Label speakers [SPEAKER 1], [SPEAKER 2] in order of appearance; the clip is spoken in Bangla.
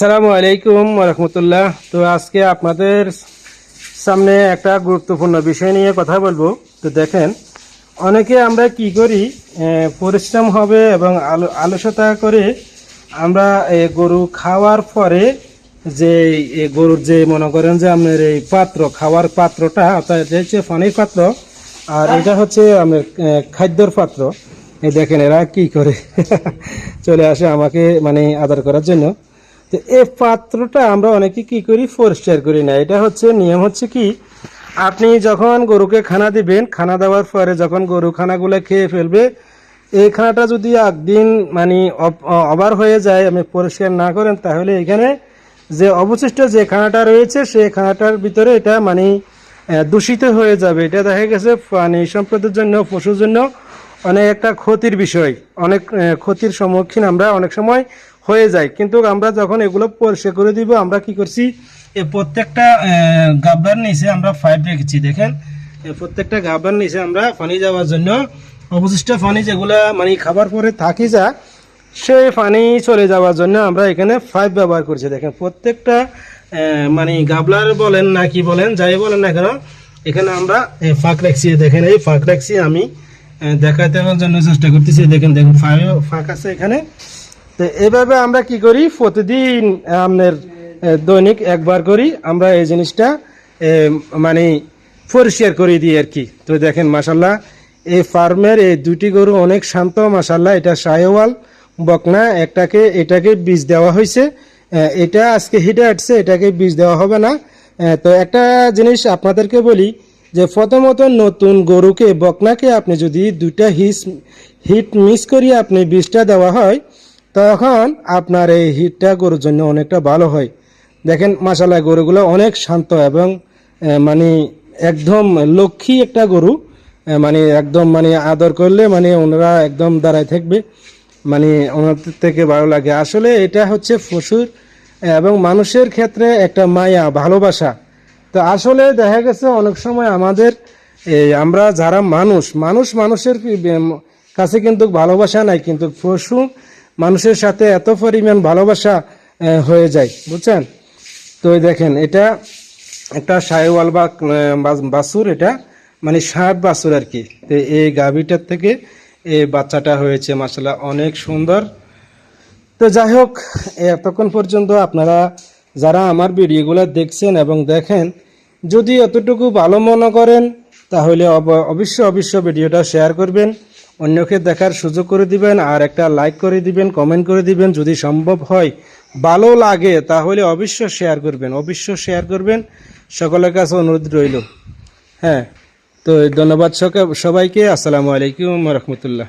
[SPEAKER 1] আসসালামু আলাইকুম রহমতুল্লাহ। তো আজকে আপনাদের সামনে একটা গুরুত্বপূর্ণ বিষয় নিয়ে কথা বলব। তো দেখেন, অনেকে আমরা কি করি পরিশ্রম হবে এবং আলো, আলসতা করে আমরা গরু খাওয়ার পরে যে গরুর যে, মনে করেন যে আপনার এই পাত্র, খাওয়ার পাত্রটা, অর্থাৎ এটা হচ্ছে পানির পাত্র, আর এটা হচ্ছে আপনার খাদ্যর পাত্র। এই দেখেন এরা কি করে চলে আসে আমাকে মানে আদর করার জন্য। তো এই পাত্রটা আমরা অনেকে কি করি? পরিষ্কার করি না। এটা হচ্ছে, নিয়ম হচ্ছে কি? আপনি যখন গরুকে খানা দিবেন, খানা দেওয়ার পরে যখন গরু খানাগুলো খেয়ে ফেলবে, এই খানাটা যদি একদিন মানে অবার হয়ে যায়, আপনি পরিষ্কার না করেন, তাহলে এখানে যে অবশিষ্ট যে খানাটা রয়েছে, সেই খানাটার ভিতরে এটা মানে দূষিত হয়ে যাবে। এটা দেখা গেছে, প্রাণী সম্পদের জন্য, পশুর জন্য অনেক একটা ক্ষতির বিষয়। অনেক ক্ষতির সম্মুখীন আমরা অনেক সময় হয়ে যায়। কিন্তু আমরা যখন এগুলো পরিষ্কার করে দিব, আমরা কি করছি? এ প্রত্যেকটা গাবলার নিচে আমরা পাইপ রেখেছি। দেখেন প্রত্যেকটা গাবলার নিচে আমরা পানি যাওয়ার জন্য অবশিষ্ট পানি যেগুলা মানে খাবার পরে থাকি যা সেই পানি চলে যাওয়ার জন্য আমরা এখানে পাইপ ব্যবহার করছি। দেখেন, প্রত্যেকটা মানে গাবলার বলেন না কি বলেন, যাই বলেন না কেন, এখানে আমরা ফাঁক রাখছি। দেখেন, এই ফাঁক রাখছি আমি দেখাতে জন্য চেষ্টা করতেছি। দেখেন, দেখুন ফাঁক আছে এখানে। তো এভাবে আমরা কি করি? প্রতিদিন আপনার দৈনিক একবার করি। আমরা এই জিনিসটা মানে পরিষ্কার করে দিই আর কি। তো দেখেন মাসাল্লাহ এই ফার্মের এই দুটি গরু অনেক শান্ত মাসাল্লাহ এটা সাহেওয়াল, বকনা, একটাকে, এটাকে বীজ দেওয়া হয়েছে। এটা আজকে হিটে আসছে, এটাকে বীজ দেওয়া হবে না। তো একটা জিনিস আপনাদেরকে বলি, যে প্রথমত নতুন গরুকে, বকনাকে আপনি যদি দুইটা হিস, হিট মিস করিয়ে আপনি বীজটা দেওয়া হয় তখন আপনার এই হিটটা গরুর জন্য অনেকটা ভালো হয়। দেখেন মাসাল্লাহ গরুগুলো অনেক শান্ত এবং মানে একদম লক্ষ্মী একটা গরু। মানে একদম মানে আদর করলে মানে ওনারা একদম দাঁড়ায় থাকবে। মানে ওনাদের থেকে ভালো লাগে। আসলে এটা হচ্ছে পশুর এবং মানুষের ক্ষেত্রে একটা মায়া, ভালোবাসা। তো আসলে দেখা গেছে অনেক সময় আমাদের এই আমরা যারা মানুষ মানুষ মানুষের কাছে কিন্তু ভালোবাসা নাই, কিন্তু পশু মানুষের সাথে এত পরিমাণ ভালোবাসা হয়ে যায় বুঝছেন? তো দেখেন এটা একটা সাহেওয়াল বা আহ, বাস- বাছুর এটা মানে ষাট বাছুর আর কি। তো এই গাভীটার থেকে এই বাচ্চাটা হয়েছে মাসাল্লাহ অনেক সুন্দর। তো যাই হোক এতক্ষণ পর্যন্ত আপনারা যারা আমার ভিডিওগুলো দেখছেন এবং দেখেন যদি এতটুকু ভালো মনে করেন তাহলে অব- অবশ্য অবশ্যই ভিডিওটা শেয়ার করবেন। অন্যকে দেখার সুযোগ করে দিবেন আর একটা লাইক করে দিবেন কমেন্ট করে দিবেন। যদি সম্ভব হয়, ভালো লাগে, তাহলে অবশ্য শেয়ার করবেন অবশ্য শেয়ার করবেন। সকলের কাছে অনুরোধ রইল। হ্যাঁ তো ধন্যবাদ সবাইকে। আসসালামু আলাইকুম রহমতুল্লাহ।